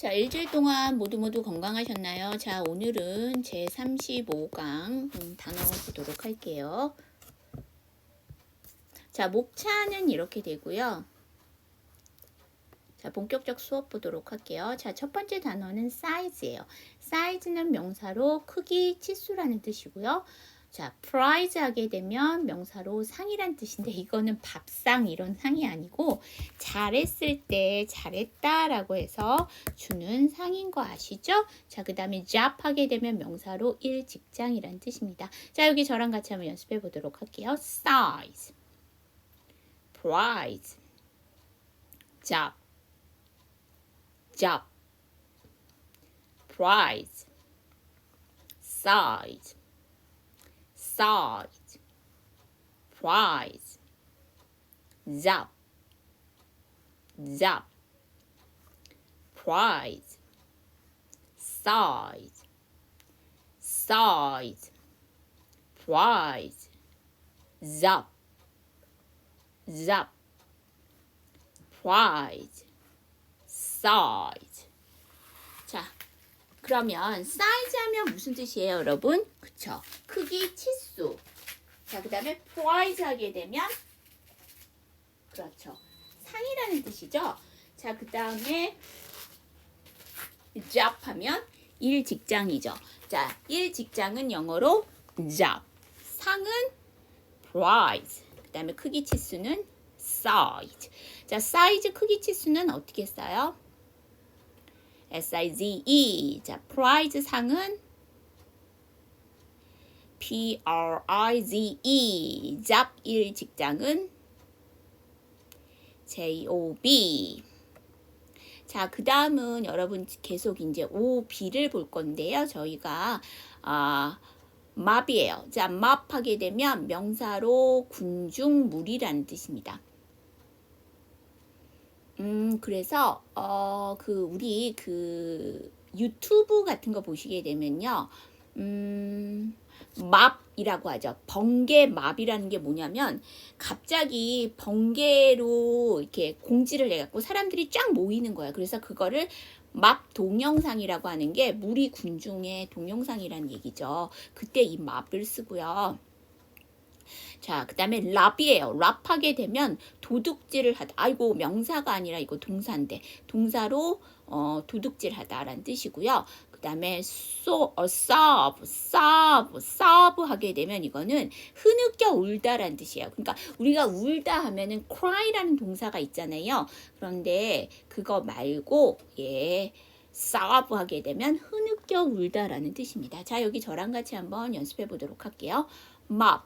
자, 일주일 동안 모두 모두 건강하셨나요? 자, 오늘은 제 35강 음, 단어 보도록 할게요. 자, 목차는 이렇게 되고요. 자, 본격적 수업 보도록 할게요. 자, 첫 번째 단어는 size예요. size는 명사로 크기, 치수라는 뜻이고요. 자, prize 하게 되면 명사로 상이란 뜻인데 이거는 밥상 이런 상이 아니고 잘했을 때 잘했다라고 해서 주는 상인 거 아시죠? 자, 그 다음에 job 하게 되면 명사로 일 직장이란 뜻입니다. 자, 여기 저랑 같이 한번 연습해 보도록 할게요. size, prize, job, job, prize, size, size, prize, zap, zap, prize, size, size, prize, zap, zap, prize, size. 자, 그러면 사이즈 하면 무슨 뜻이에요, 여러분? 그쵸? 크기, 치수. 자, 그 다음에 prize 하게 되면 그렇죠. 상이라는 뜻이죠. 자, 그 다음에 job 하면 일 직장이죠. 자, 일 직장은 영어로 job. 상은 prize. 그 다음에 크기 치수는 size. 자, 사이즈 크기 치수는 어떻게 써요? S-I-Z-E. 자, prize 상은 P-R-I-Z-E. 잡일 직장은 J-O-B. 자, 그 다음은 여러분 계속 이제 O-B를 볼 건데요. 저희가, 아, map이에요. 자, map 하게 되면 명사로 군중물이라는 뜻입니다. 음, 그래서, 어, 그, 우리 그 유튜브 같은 거 보시게 되면요. 음, 맙이라고 하죠. 번개 맙이라는 게 뭐냐면 갑자기 번개로 이렇게 공지를 해갖고 사람들이 쫙 모이는 거예요. 그래서 그거를 맙 동영상이라고 하는 게 무리 군중의 동영상이라는 얘기죠. 그때 이 맙을 쓰고요. 자, 그 다음에 랍이에요. 랍하게 되면 도둑질을 하다. 아이고, 명사가 아니라 이거 동사인데. 동사로 어, 도둑질 하다라는 뜻이고요. 그 다음에 so, 어, sob, sob, sob 하게 되면 이거는 흐느껴 울다라는 뜻이에요. 그러니까 우리가 울다 하면은 cry라는 동사가 있잖아요. 그런데 그거 말고 예. sob 하게 되면 흐느껴 울다라는 뜻입니다. 자, 여기 저랑 같이 한번 연습해 보도록 할게요. mop,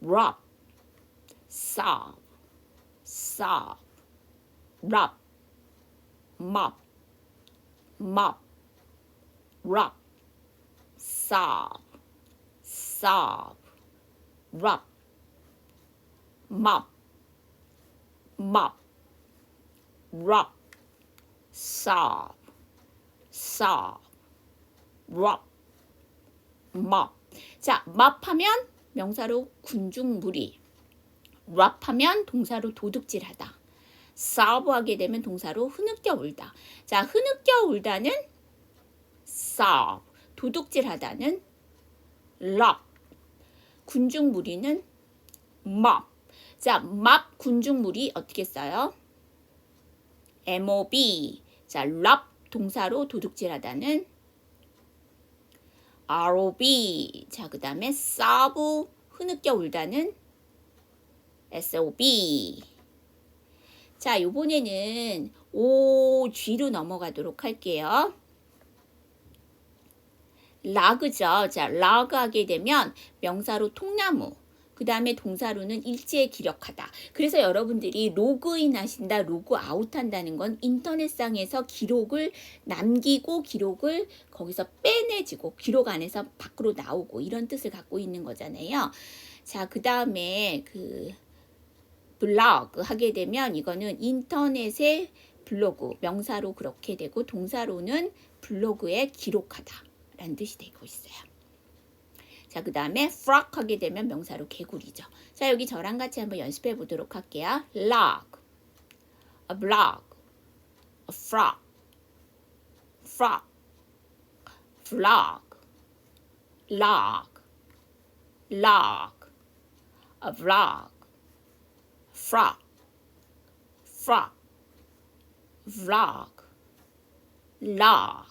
rub, sob, sob, rub, mop, mop, rub, sob, sob, rub, mop, mop, rub, sob, sob, rub, mop. 자, mop 하면 명사로 군중무리, rub 하면 동사로 도둑질하다. sob 하게 되면 동사로 흐느껴 울다. 자, 흐느껴 울다는 sob, 도둑질하다는 rob, 군중무리는 mop. 자, mop 군중무리 어떻게 써요? mob. 자, rob 동사로 도둑질하다는 rob. 자, 그 다음에 sob 흐느껴 울다는 sob. 자, 요번에는 O, G로 넘어가도록 할게요. 라그죠. 자, 라그 하게 되면 명사로 통나무. 그 다음에 동사로는 일제에 기록하다. 그래서 여러분들이 로그인 하신다, 로그 아웃 한다는 건 인터넷상에서 기록을 남기고 기록을 거기서 빼내지고 기록 안에서 밖으로 나오고 이런 뜻을 갖고 있는 거잖아요. 자, 그 다음에 그 블로그 하게 되면 이거는 인터넷의 블로그 명사로 그렇게 되고 동사로는 블로그에 기록하다 라는 뜻이 되고 있어요. 자, 그 다음에 frog 하게 되면 명사로 개구리죠. 자, 여기 저랑 같이 한번 연습해 보도록 할게요. log, a blog, a frog, frog, frog, log, log, a vlog, frog, frog, vlog, log,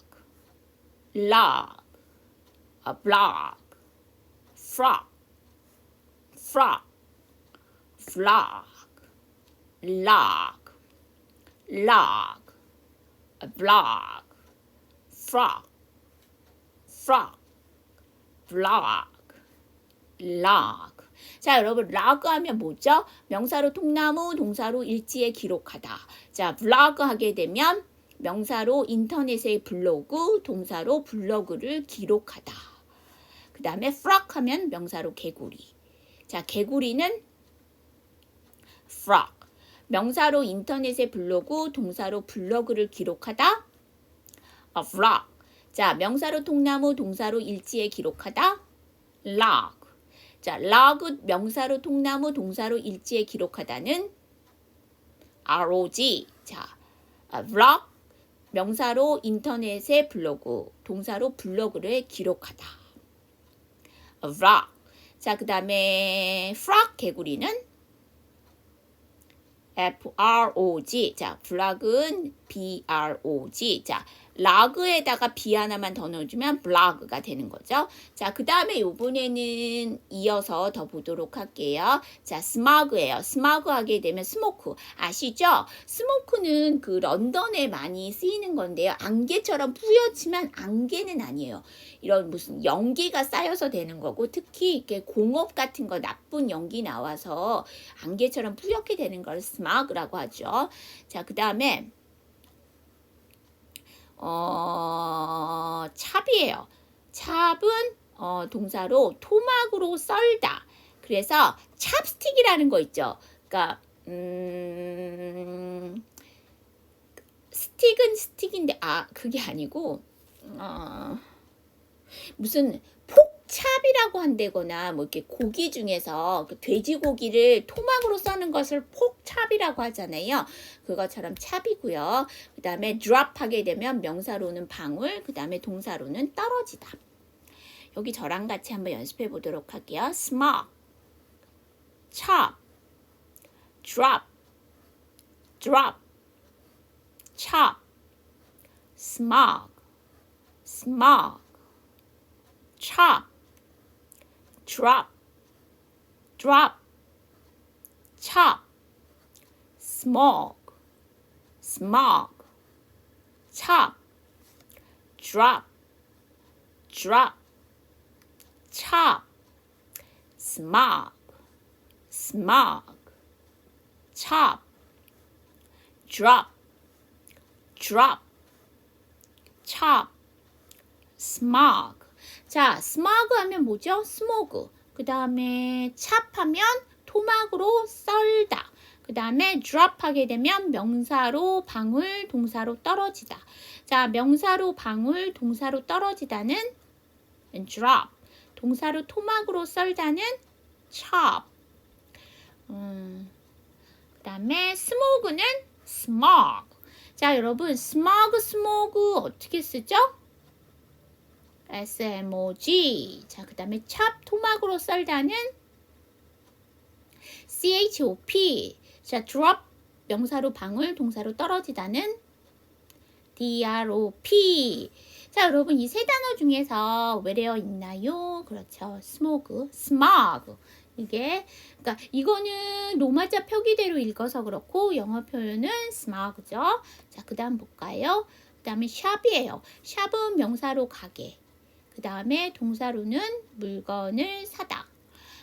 log, a blog, frog, frog, vlog, log, log, blog, frog, frog, vlog, log. 자, 여러분, log 하면 뭐죠? 명사로 통나무, 동사로 일지에 기록하다. 자, vlog 하게 되면 명사로 인터넷의 블로그, 동사로 블로그를 기록하다. 그 다음에 frog 하면 명사로 개구리. 자, 개구리는 frog. 명사로 인터넷의 블로그, 동사로 블로그를 기록하다. a vlog. 자, 명사로 통나무, 동사로 일지에 기록하다. log. 자, log 명사로 통나무, 동사로 일지에 기록하다는 ROG. 자, 아, vlog 명사로 인터넷의 블로그, 동사로 블로그를 기록하다. A vlog. 자, 그 다음에 frog 개구리는 F-R-O-G. 자, 블락은 B-R-O-G. 자, 라그에다가 B 하나만 더 넣어주면 블라그가 되는 거죠. 자, 그 다음에 요번에는 이어서 더 보도록 할게요. 자, 스마그예요. 스마그 하게 되면 스모크. 아시죠? 스모크는 그 런던에 많이 쓰이는 건데요. 안개처럼 뿌옇지만 안개는 아니에요. 이런 무슨 연기가 쌓여서 되는 거고 특히 이렇게 공업 같은 거 나쁜 연기 나와서 안개처럼 뿌옇게 되는 걸 스마그라고 하죠. 자, 그 다음에 어, 찹이에요. 찹은 어, 동사로 토막으로 썰다. 그래서 찹스틱이라는 거 있죠. 그러니까 음, 스틱은 스틱인데 아 그게 아니고 어, 무슨 폭 찹이라고 한다거나 뭐 이렇게 고기 중에서 그 돼지고기를 토막으로 써는 것을 폭찹이라고 하잖아요. 그것처럼 찹이고요. 그 다음에 drop 하게 되면 명사로는 방울, 그 다음에 동사로는 떨어지다. 여기 저랑 같이 한번 연습해 보도록 할게요. smoke, chop, drop, drop, chop, smog, smog, chop, drop, drop, chop, smog, smog, chop, drop, drop, chop, smog, smog, chop, drop, drop, chop, smog. 자, smog 하면 뭐죠? 스모그. 그 다음에 찹하면 토막으로 썰다. 그 다음에 drop 하게 되면 명사로 방울, 동사로 떨어지다. 자, 명사로 방울, 동사로 떨어지다는 drop. 동사로 토막으로 썰다는 chop. 음, 그 다음에 smoke는 smog. 자, 여러분, smog, smog 어떻게 쓰죠? SMOG. 자, 그 다음에 찹 토막으로 썰다는 CHOP. 자, drop 명사로 방울, 동사로 떨어지다는 DROP. 자, 여러분 이 세 단어 중에서 외래어 있나요? 그렇죠. smoke, smog. 이게 그러니까 이거는 로마자 표기대로 읽어서 그렇고 영어 표현은 smog죠. 자, 그다음 볼까요? 그다음에 샵이에요. 샵은 명사로 가게. 그 다음에 동사로는 물건을 사다.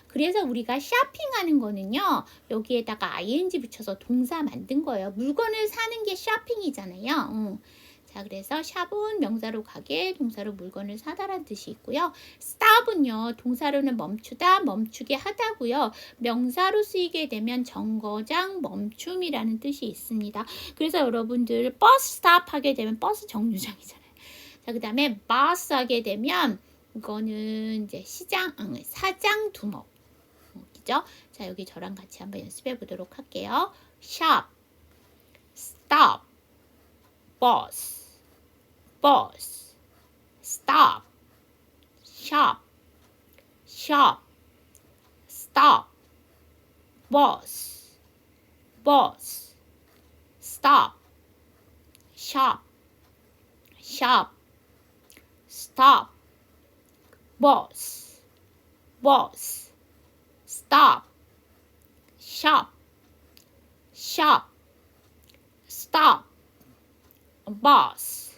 그래서 우리가 쇼핑하는 거는요. 여기에다가 ing 붙여서 동사 만든 거예요. 물건을 사는 게 쇼핑이잖아요. 응. 자, 그래서 샵은 명사로 가게, 동사로 물건을 사다라는 뜻이 있고요. stop은요, 동사로는 멈추다, 멈추게 하다고요. 명사로 쓰이게 되면 정거장, 멈춤이라는 뜻이 있습니다. 그래서 여러분들 버스 스탑 하게 되면 버스 정류장이잖아요. 자, 그 다음에 bus 하게 되면 이거는 이제 시장, 아, 사장 두목. 이죠? 자, 여기 저랑 같이 한번 연습해 보도록 할게요. shop, stop, bus, bus, stop, shop, shop, stop, bus, bus, stop, shop, shop, stop, bus, bus, stop, shop, shop, stop, bus,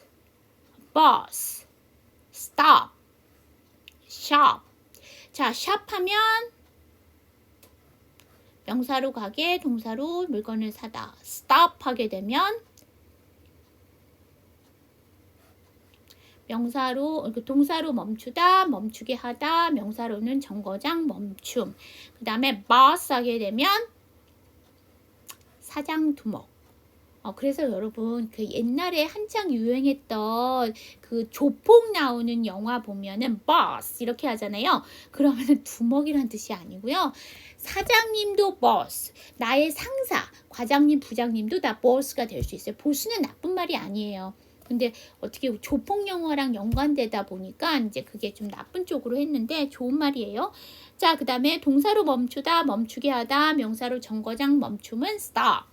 bus, stop, shop. 자, shop 하면 명사로 가게, 동사로 물건을 사다. stop 하게 되면 명사로 이렇게 동사로 멈추다, 멈추게 하다, 명사로는 정거장 멈춤. 그 다음에 bus 하게 되면 사장 두목. 어, 그래서 여러분 그 옛날에 한창 유행했던 그 조폭 나오는 영화 보면은 boss 이렇게 하잖아요. 그러면은 두목이란 뜻이 아니고요. 사장님도 boss, 나의 상사, 과장님, 부장님도 다 boss가 될 수 있어요. 보스는 나쁜 말이 아니에요. 근데 어떻게 조폭 영화랑 연관되다 보니까 이제 그게 좀 나쁜 쪽으로 했는데 좋은 말이에요. 자, 그 다음에 동사로 멈추다, 멈추게 하다, 명사로 정거장 멈춤은 stop.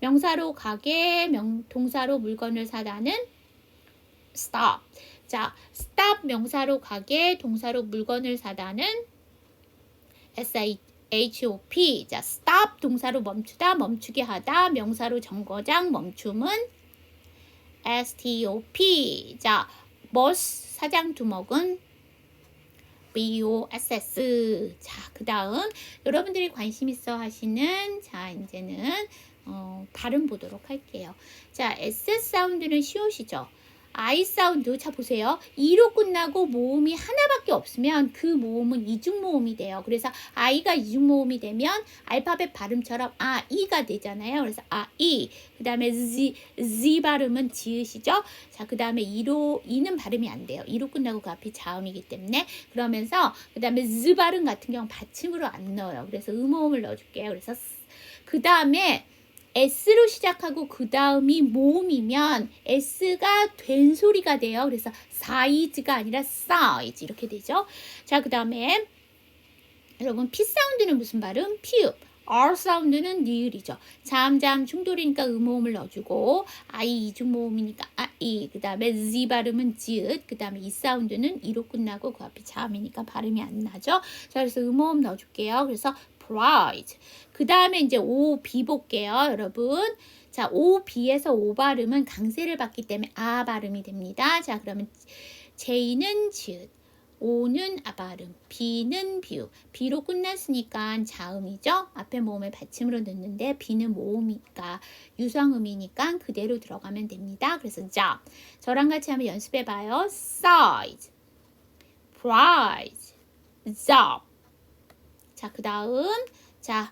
명사로 가게, 명, 동사로 물건을 사다는 stop. 자, stop 명사로 가게, 동사로 물건을 사다는 S-H-O-P. 자, stop 동사로 멈추다, 멈추게 하다, 명사로 정거장 멈춤은 S-T-O-P. 자, 버스 사장 두목은 B-O-S-S. 자, 그 다음 여러분들이 관심 있어 하시는 자, 이제는 어, 발음 보도록 할게요. 자, S 사운드는 쉬우시죠? I 사운드 자 보세요. 2로 끝나고 모음이 하나밖에 없으면 그 모음은 이중 모음이 돼요. 그래서 I가 이중 모음이 되면 알파벳 발음처럼 아, 이가 되잖아요. 그래서 아, 이. 그다음에 Z Z 발음은 지으시죠? 자, 그다음에 2로 2는 발음이 안 돼요. 2로 끝나고 그 앞이 자음이기 때문에 그러면서 그다음에 Z 발음 같은 경우 는 받침으로 안 넣어요. 그래서 음모음을 넣어 줄게요. 그래서 그다음에 S로 시작하고 그 다음이 모음이면 S가 된 소리가 돼요. 그래서 사이즈가 아니라 size 이렇게 되죠. 자, 그 다음에 여러분 P 사운드는 무슨 발음? 피읍. R 사운드는 니을이죠. 잠잠 충돌이니까 음모음을 넣어주고 I 이중 모음이니까 아이 그 다음에 Z 발음은 지읒 그 다음에 이 사운드는 이로 끝나고 그 앞에 자음이니까 발음이 안 나죠. 자 그래서 음모음 넣어줄게요. 그래서 bright 그 다음에 이제 O, B 볼게요, 여러분. 자, O, B에서 O 발음은 강세를 받기 때문에 아 발음이 됩니다. 자, 그러면 J는 지읒, O는 아 발음, B는 비읍. B로 끝났으니까 자음이죠. 앞에 모음을 받침으로 넣는데 B는 모음이니까 유성음이니까 그대로 들어가면 됩니다. 그래서 job. 저랑 같이 한번 연습해 봐요. size, price, job. 자, 그 다음 자,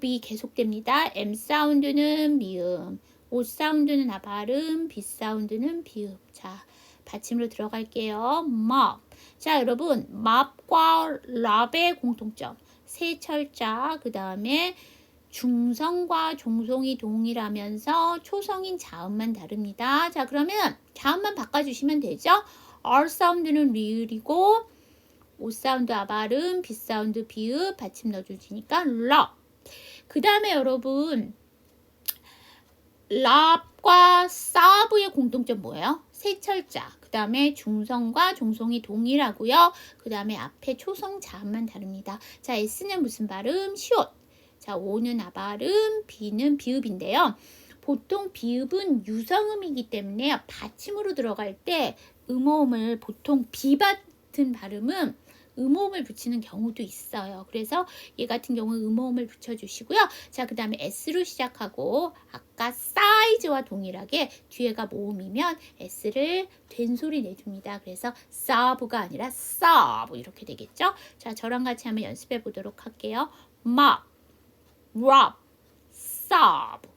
B 계속됩니다. M 사운드는 미음, O 사운드는 아 발음, B 사운드는 비읍. 자, 받침으로 들어갈게요. mop. 자, 여러분, mop과 랍의 공통점. 세 철자, 그 다음에 중성과 종송이 동일하면서 초성인 자음만 다릅니다. 자, 그러면 자음만 바꿔주시면 되죠. R 사운드는 리을이고, O 사운드 아 발음, B 사운드 비읍, 받침 넣어주시니까 럽. 그 다음에 여러분 랍과 사브의 공통점 뭐예요? 세 철자. 그 다음에 중성과 종송이 동일하고요. 그 다음에 앞에 초성 자음만 다릅니다. 자, S는 무슨 발음? 시옷. 자, O는 아 발음, B는 비읍인데요. 보통 비읍은 유성음이기 때문에 받침으로 들어갈 때 음어음을 보통 비 같은 발음은 음호음을 붙이는 경우도 있어요. 그래서 얘 같은 경우는 음호음을 붙여주시고요. 자, 그 다음에 S로 시작하고 아까 사이즈와 동일하게 뒤에가 모음이면 S를 된소리 내줍니다. 그래서 사브가 아니라 사브 이렇게 되겠죠? 자, 저랑 같이 한번 연습해 보도록 할게요. mop, rub, sob.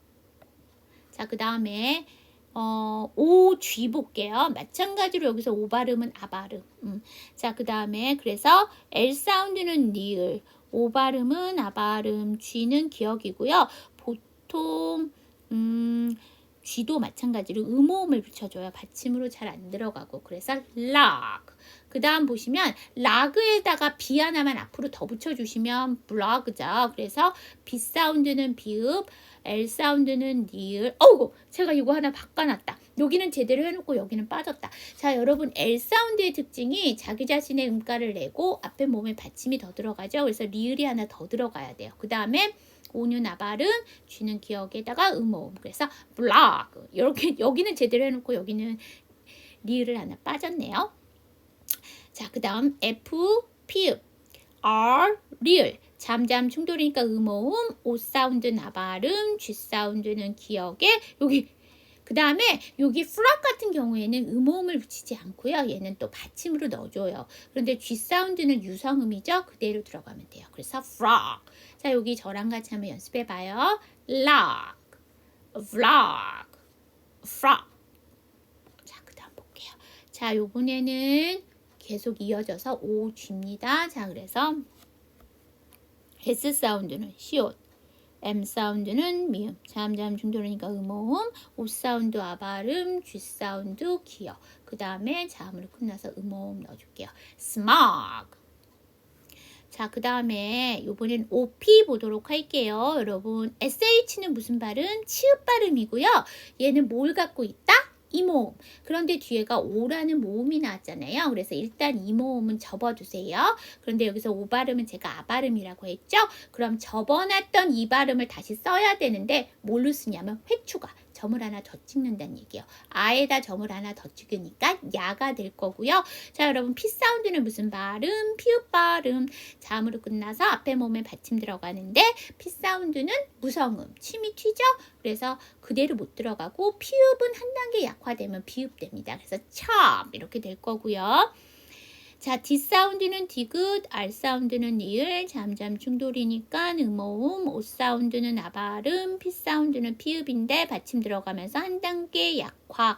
자, 그 다음에 어, 오, 쥐 볼게요. 마찬가지로 여기서 오 발음은 아 발음. 음. 자, 그 다음에 그래서 L 사운드는 니을, 오 발음은 아 발음, 쥐는 기억이고요. 보통 음, 쥐도 마찬가지로 음호음을 붙여줘요. 받침으로 잘 안 들어가고. 그래서 log. 그 다음 보시면 라그에다가 비 하나만 앞으로 더 붙여주시면 블로그죠. 그래서 B 사운드는 비읍, L 사운드는 니을. 어우, 제가 이거 하나 바꿔놨다. 여기는 제대로 해놓고 여기는 빠졌다. 자, 여러분 L 사운드의 특징이 자기 자신의 음가를 내고 앞에 몸에 받침이 더 들어가죠. 그래서 리을이 하나 더 들어가야 돼요. 그 다음에 오뉴 나발은 쥐는 기억에다가 음호음. 그래서 블로그. 이렇게 여기는 제대로 해놓고 여기는 리을을 하나 빠졌네요. 자, 그 다음 F, 피읍, R, 리을. 잠잠 충돌이니까 음호음, O 사운드 나 발음, G 사운드는 기억에 여기 그 다음에 여기 frog 같은 경우에는 음호음을 붙이지 않고요. 얘는 또 받침으로 넣어줘요. 그런데 G 사운드는 유성음이죠. 그대로 들어가면 돼요. 그래서 frog. 자, 여기 저랑 같이 한번 연습해봐요. log, vlog. 자, 그 다음 볼게요. 자, 요번에는 계속 이어져서 O, G입니다. 자, 그래서 S 사운드는 시옷, M 사운드는 미음, 잠잠 중돌이니까 음호음, O 사운드 아발음, G 사운드 기어. 그 다음에 자음으로 끝나서 음호음 넣어줄게요. smog. 자, 그 다음에 요번엔 OP 보도록 할게요. 여러분, SH는 무슨 발음? 치읍 발음이고요. 얘는 뭘 갖고 있다? 이모음. 그런데 뒤에가 오라는 모음이 나왔잖아요. 그래서 일단 이 모음은 접어두세요. 그런데 여기서 오 발음은 제가 아 발음이라고 했죠? 그럼 접어놨던 이 발음을 다시 써야 되는데 뭘로 쓰냐면 회추가. 점을 하나 더 찍는다는 얘기예요. 아에다 점을 하나 더 찍으니까 야가 될 거고요. 자, 여러분 피 사운드는 무슨 발음? 피읍 발음. 자음으로 끝나서 앞에 몸에 받침 들어가는데 피 사운드는 무성음. 침이 튀죠? 그래서 그대로 못 들어가고 피읍은 한 단계 약화되면 비읍됩니다. 그래서 첩 이렇게 될 거고요. 자, D 사운드는 디귿, R 사운드는 니을, 잠잠 충돌이니까 음모음, O 사운드는 아발음, P 사운드는 피읍인데 받침 들어가면서 한 단계 약화,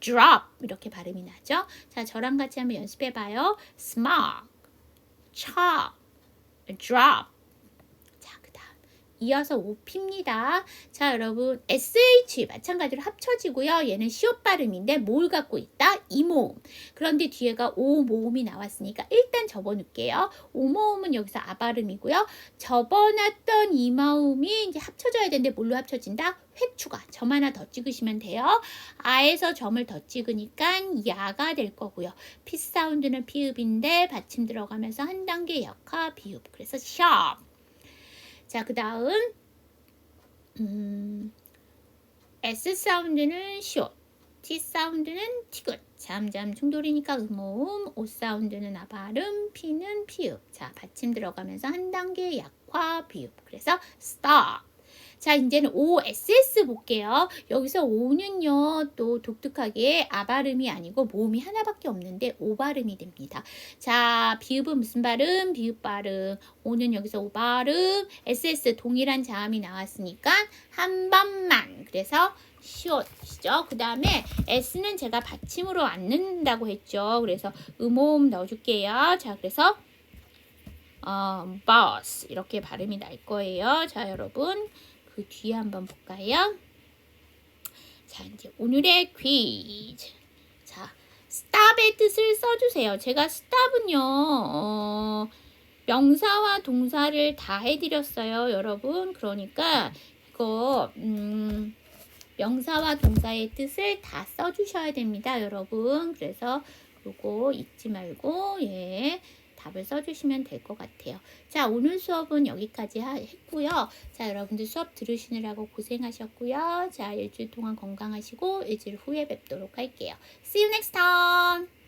drop 이렇게 발음이 나죠. 자, 저랑 같이 한번 연습해봐요. smog, chop, drop. 이어서 OP입니다. 자, 여러분 SH 마찬가지로 합쳐지고요. 얘는 시옷 발음인데 뭘 갖고 있다? 이모음. 그런데 뒤에가 오 모음이 나왔으니까 일단 접어놓을게요. 오 모음은 여기서 아 발음이고요. 접어놨던 이 마음이 이제 합쳐져야 되는데 뭘로 합쳐진다? 회추가 점 하나 더 찍으시면 돼요. 아에서 점을 더 찍으니까 야가 될 거고요. 피 사운드는 피읍인데 받침 들어가면서 한 단계 약화 비읍. 그래서 sharp. 자, 그 다음 음, S 사운드는 숏, T 사운드는 티긋, 잠잠 충돌이니까 음호음, O 사운드는 아발음, P는 피읍. 자, 받침 들어가면서 한 단계 약화 비읍. 그래서 stop. 자, 이제는 OSS 볼게요. 여기서 O는요, 또 독특하게 아 발음이 아니고 모음이 하나밖에 없는데 O 발음이 됩니다. 자, 비읍은 무슨 발음? 비읍 발음. O는 여기서 O 발음. SS 동일한 자음이 나왔으니까 한 번만. 그래서 시옷이죠. 그 다음에 S는 제가 받침으로 안 넣는다고 했죠. 그래서 음호음 넣어줄게요. 자, 그래서 어, boss 이렇게 발음이 날 거예요. 자, 여러분. 그 뒤에 한번 볼까요? 자, 이제 오늘의 퀴즈. 자, stop의 뜻을 써주세요. 제가 stop은요, 어, 명사와 동사를 다 해드렸어요, 여러분. 그러니까 이거 음, 명사와 동사의 뜻을 다 써주셔야 됩니다, 여러분. 그래서 요거 잊지 말고 예. 답을 써주시면 될 것 같아요. 자, 오늘 수업은 여기까지 하, 했고요. 자, 여러분들 수업 들으시느라고 고생하셨고요. 자, 일주일 동안 건강하시고 일주일 후에 뵙도록 할게요. See you next time!